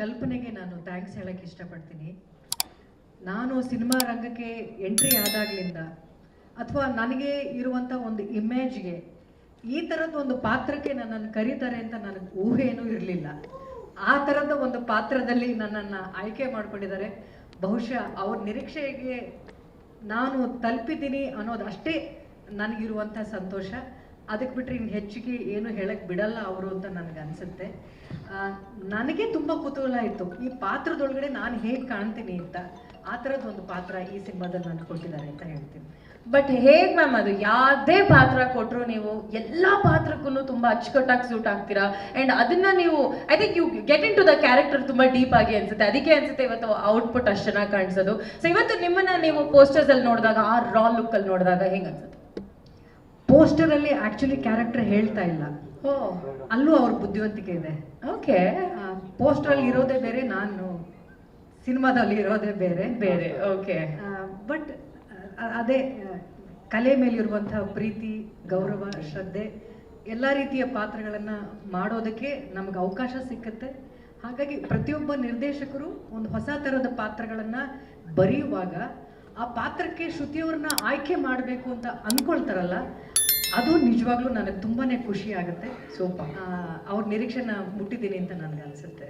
ಕಲ್ಪನೆಗೆ ನಾನು ಥ್ಯಾಂಕ್ಸ್ ಹೇಳಕ್ಕೆ ಇಷ್ಟಪಡ್ತೀನಿ. ನಾನು ಸಿನಿಮಾ ರಂಗಕ್ಕೆ ಎಂಟ್ರಿ ಆದಾಗ್ಲಿಂದ ಅಥವಾ ನನಗೆ ಇರುವಂಥ ಒಂದು ಇಮೇಜ್ಗೆ ಈ ಥರದ ಒಂದು ಪಾತ್ರಕ್ಕೆ ನನ್ನನ್ನು ಕರೀತಾರೆ ಅಂತ ನನಗೆ ಊಹೆಯೂ ಇರಲಿಲ್ಲ. ಆ ಥರದ ಒಂದು ಪಾತ್ರದಲ್ಲಿ ನನ್ನನ್ನು ಆಯ್ಕೆ ಮಾಡಿಕೊಂಡಿದ್ದಾರೆ. ಬಹುಶಃ ಅವ್ರ ನಿರೀಕ್ಷೆಗೆ ನಾನು ತಲುಪಿದ್ದೀನಿ ಅನ್ನೋದು ಅಷ್ಟೇ ನನಗಿರುವಂಥ ಸಂತೋಷ. ಅದಕ್ಕೆ ಬಿಟ್ಟರೆ ಇನ್ನು ಹೆಚ್ಚಿಗೆ ಏನು ಹೇಳಕ್ಕೆ ಬಿಡಲ್ಲ ಅವರು ಅಂತ ನನಗೆ ಅನಿಸುತ್ತೆ. ನನಗೆ ತುಂಬ ಕುತೂಹಲ ಇತ್ತು. ಈ ಪಾತ್ರದೊಳಗಡೆ ನಾನು ಹೇಗೆ ಕಾಣ್ತೀನಿ ಅಂತ. ಆ ಥರದ್ದು ಒಂದು ಪಾತ್ರ ಈ ಸಿನಿಮಾದಲ್ಲಿ ನಾನು ಕೊಟ್ಟಿದ್ದಾರೆ ಅಂತ ಹೇಳ್ತೀನಿ. ಬಟ್ ಹೇಗ್ ಮ್ಯಾಮ್ ಅದು? ಯಾವುದೇ ಪಾತ್ರ ಕೊಟ್ರು ನೀವು ಎಲ್ಲಾ ಪಾತ್ರಕ್ಕೂ ತುಂಬಾ ಅಚ್ಚುಕಟ್ಟಾಗಿ ಸೂಟ್ ಆಗ್ತೀರಾ? ಅಂಡ್ ಅದನ್ನ ನೀವು I think you get into the character ತುಂಬಾ ಡೀಪ್ ಆಗಿ ಅನ್ಸುತ್ತೆ. ಅದಕ್ಕೆ ಅನ್ಸುತ್ತೆ ಇವತ್ತು ಔಟ್ಪುಟ್ ಅಷ್ಟು ಚೆನ್ನಾಗಿ ಕಾಣಿಸೋದು. ಸೊ ಇವತ್ತು ನಿಮ್ಮನ್ನ ನೀವು ಪೋಸ್ಟರ್ಸ್ ಅಲ್ಲಿ ನೋಡಿದಾಗ, ಆ ರಾ ಲುಕ್ ಅಲ್ಲಿ ನೋಡಿದಾಗ ಹೆಂಗ್ ಅನ್ಸುತ್ತೆ? ಪೋಸ್ಟರಲ್ಲಿ ಆ್ಯಕ್ಚುಲಿ ಕ್ಯಾರೆಕ್ಟರ್ ಹೇಳ್ತಾ ಇಲ್ಲ. ಓ. ಅಲ್ಲೂ ಅವ್ರ ಬುದ್ಧಿವಂತಿಕೆ ಇದೆ. ಓಕೆ. ಪೋಸ್ಟರಲ್ಲಿ ಇರೋದೇ ಬೇರೆ ನಾನು ಸಿನಿಮಾದಲ್ಲಿ ಇರೋದೇ ಬೇರೆ. ಬೇರೆ ಓಕೆ. ಬಟ್ ಅದೇ ಕಲೆ ಮೇಲಿರುವಂತಹ ಪ್ರೀತಿ ಗೌರವ ಶ್ರದ್ಧೆ ಎಲ್ಲ ರೀತಿಯ ಪಾತ್ರಗಳನ್ನ ಮಾಡೋದಕ್ಕೆ ನಮಗೆ ಅವಕಾಶ ಸಿಕ್ಕತ್ತೆ. ಹಾಗಾಗಿ ಪ್ರತಿಯೊಬ್ಬ ನಿರ್ದೇಶಕರು ಒಂದು ಹೊಸ ಥರದ ಪಾತ್ರಗಳನ್ನ ಬರೆಯುವಾಗ ಆ ಪಾತ್ರಕ್ಕೆ ಶ್ರುತಿಯವ್ರನ್ನ ಆಯ್ಕೆ ಮಾಡಬೇಕು ಅಂತ ಅಂದ್ಕೊಳ್ತಾರಲ್ಲ ಅದು ನಿಜವಾಗ್ಲೂ ನನಗೆ ತುಂಬಾ ಖುಷಿ ಆಗುತ್ತೆ. ಸೊ ಅವ್ರ ನಿರೀಕ್ಷೆನ ಮುಟ್ಟಿದ್ದೀನಿ ಅಂತ ನನಗೆ ಅನಿಸುತ್ತೆ